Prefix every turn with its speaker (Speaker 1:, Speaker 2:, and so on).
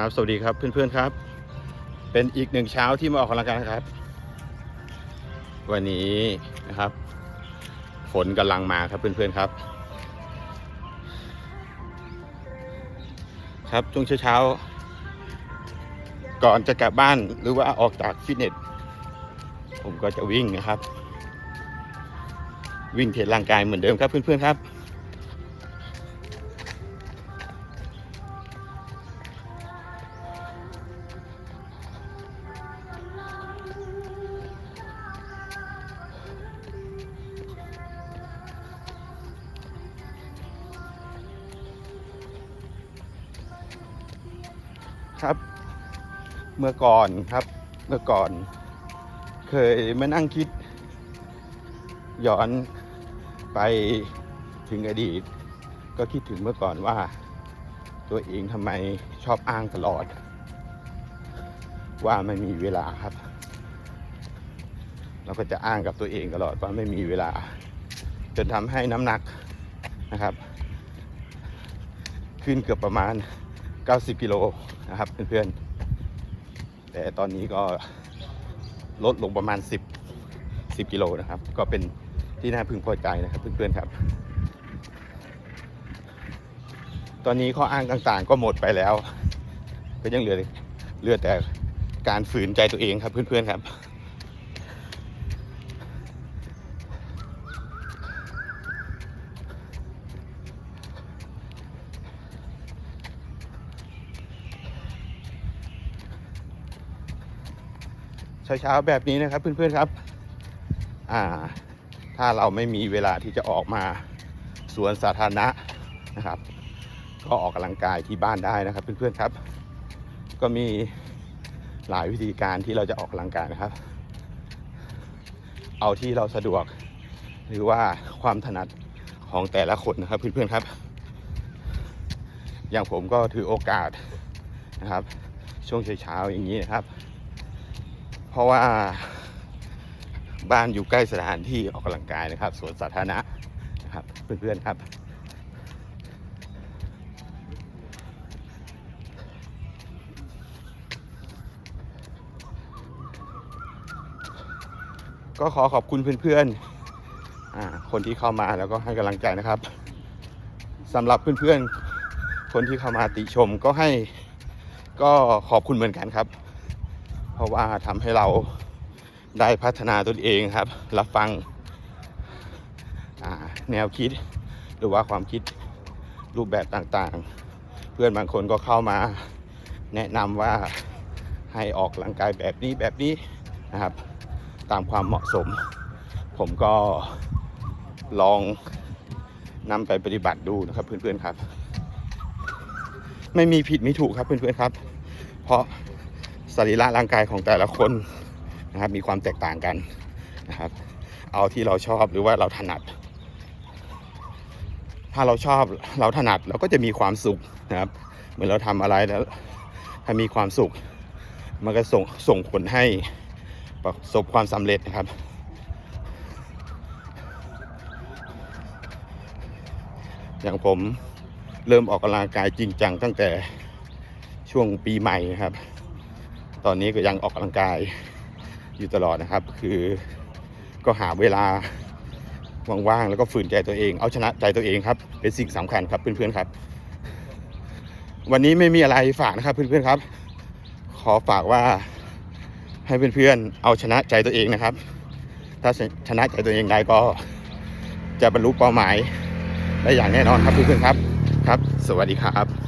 Speaker 1: ครับ สวัสดีครับเพื่อนๆครับ เป็นอีกหนึ่งเช้าที่มาออกกำลังกายครับ วันนี้นะครับ ฝนกำลังมาครับเพื่อนๆครับ ครับช่วงเช้าๆก่อนจะกลับบ้านหรือว่าออกจากฟิตเนสผมก็จะวิ่งนะครับ วิ่งเทรนร่างกายเหมือนเดิมครับเพื่อนๆครับ ครับ เมื่อก่อนครับ เมื่อก่อน เคยมานั่งคิด ย้อนไปถึงอดีต ก็คิดถึงเมื่อก่อนว่า ตัวเองทำไมชอบอ้างตลอด ว่าไม่มีเวลาครับ เราก็จะอ้างกับตัวเองตลอดว่าไม่มีเวลา จนทำให้น้ำหนักนะครับ ขึ้นเกือบประมาณ 90 กิโลนะครับเพื่อนๆ แต่ตอนนี้ก็ลดลงประมาณ 10 10 กิโลนะครับ ก็เป็นที่น่าพึงพอใจนะครับเพื่อนๆครับ ตอนนี้ข้ออ้างต่างๆ ก็หมดไปแล้ว ก็ยังเหลือเหลือแต่การฝืนใจตัวเองครับเพื่อนๆครับ เช้าๆแบบนี้นะครับเพื่อนๆครับ อ่า ถ้าเราไม่มีเวลาที่จะออกมาสวนสาธารณะนะครับ ก็ออกกำลังกายที่บ้านได้นะครับ เพื่อนๆครับ ก็มีหลายวิธีการที่เราจะออกกำลังกายนะครับ เอาที่เราสะดวก หรือว่าความถนัดของแต่ละคนนะครับเพื่อนๆครับ อย่างผมก็ถือโอกาสนะครับ ช่วงเช้าๆอย่างนี้นะครับ เพราะว่าบ้านอยู่ใกล้สถานที่ออกกำลังกายนะครับสวนสาธารณะนะครับเพื่อนๆครับ ก็ขอขอบคุณเพื่อนๆคนที่เข้ามาแล้วก็ให้กำลังใจนะครับสำหรับเพื่อนๆคนที่เข้ามาติชมก็ให้ก็ขอบคุณเหมือนกันครับ เพราะว่าทำให้เราได้พัฒนาตนเองครับ รับฟังแนวคิดหรือว่าความคิดรูปแบบต่างๆ เพื่อนบางคนก็เข้ามาแนะนำว่าให้ออกกำลังกายแบบนี้แบบนี้นะครับ ตามความเหมาะสม ผมก็ลองนำไปปฏิบัติดูนะครับเพื่อนๆครับ ไม่มีผิดไม่ถูกครับเพื่อนๆครับ เพราะ สรีระร่างกายของแต่ละคนนะครับ มีความแตกต่างกันนะครับ เอาที่เราชอบหรือว่าเราถนัด ถ้าเราชอบเราถนัดเราก็จะมีความสุขนะครับ เหมือนเราทำอะไรแล้ว ถ้ามีความสุข มันก็ส่งส่งผลให้ประสบความสำเร็จนะครับ อย่างผมเริ่มออกกำลังกายจริงจังตั้งแต่ช่วงปีใหม่นะครับ ตอนนี้ก็ยังออกกำลังกายอยู่ตลอดนะครับ คือก็หาเวลาว่างๆแล้วก็ฝืนใจตัวเอง เอาชนะใจตัวเองครับ เป็นสิ่งสำคัญครับเพื่อนๆครับ วันนี้ไม่มีอะไรฝากนะครับเพื่อนๆครับ ขอฝากว่าให้เพื่อนๆเอาชนะใจตัวเองนะครับ ถ้าชนะใจตัวเองได้ก็จะบรรลุเป้าหมายได้อย่างแน่นอนครับเพื่อนๆครับครับ สวัสดีครับ